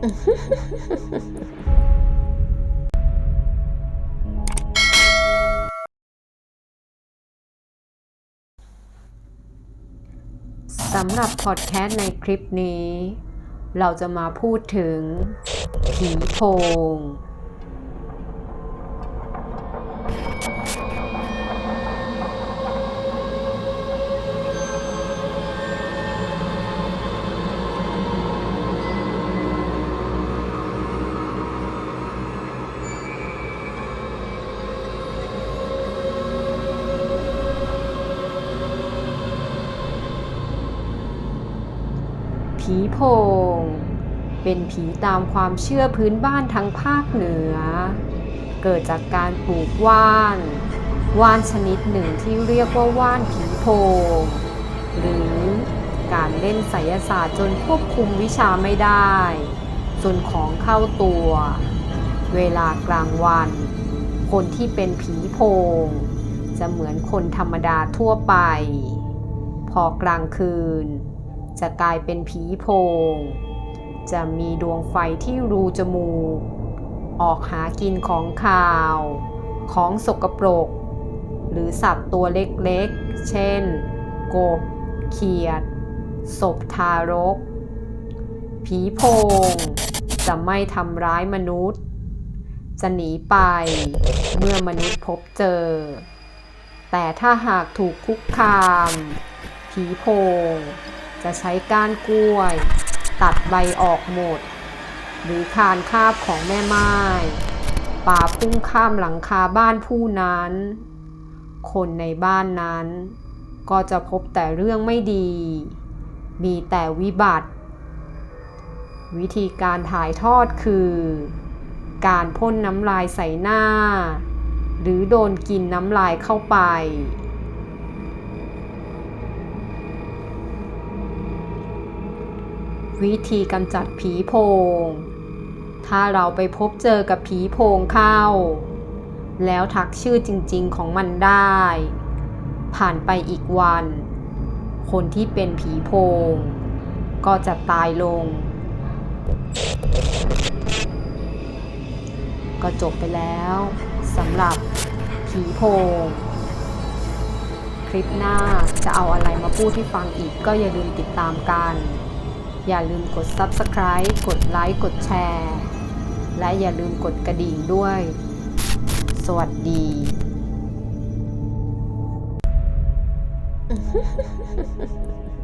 สำหรับพอดแคสต์ในคลิปนี้ เราจะมาพูดถึงผีโพง ผีโพง เป็นผีตามความเชื่อพื้นบ้านทางภาคเหนือ เกิดจากการปลูกว่าน ว่านชนิดหนึ่งที่เรียกว่าว่านผีโพง หรือการเล่นไสยศาสตร์จนควบคุมวิชาไม่ได้ จนของเข้าตัว เวลากลางวัน คนที่เป็นผีโพง จะเหมือนคนธรรมดาทั่วไป พอกลางคืน จะกลายเป็นผีโพง จะมีดวงไฟที่รูจมูก ออกหากินของข่าว ของสกปรก หรือสัตว์ตัวเล็กๆ เช่น กบ เขียด ศพทารก ผีโพง จะไม่ทำร้ายมนุษย์ จะหนีไปเมื่อมนุษย์พบเจอ แต่ถ้าหากถูกคุกคาม ผีโพง จะใช้ก้านกล้วย ตัดใบออกหมด หรือคานคาบของแม่ไม้ป่าพุ่งข้ามหลังคาบ้านผู้นั้น คนในบ้านนั้น ก็จะพบแต่เรื่องไม่ดี มีแต่วิบัติ วิธีการถ่ายทอดคือ การพ่นน้ำลายใส่หน้า หรือโดนกินน้ำลายเข้าไป วิธีกำจัดผีโพง ถ้าเราไปพบเจอกับผีโพงเข้า แล้วทักชื่อจริงๆของมันได้ ผ่านไปอีกวัน คนที่เป็นผีโพง ก็จะตายลง ก็จบไปแล้วสำหรับผีโพงคลิปหน้าจะเอาอะไรมาพูดให้ฟังอีกก็อย่าลืมติดตามกัน อย่าลืมกด Subscribe กดไลค์กดแชร์ และอย่าลืมกดกระดิ่งด้วย สวัสดี Mm-hmm.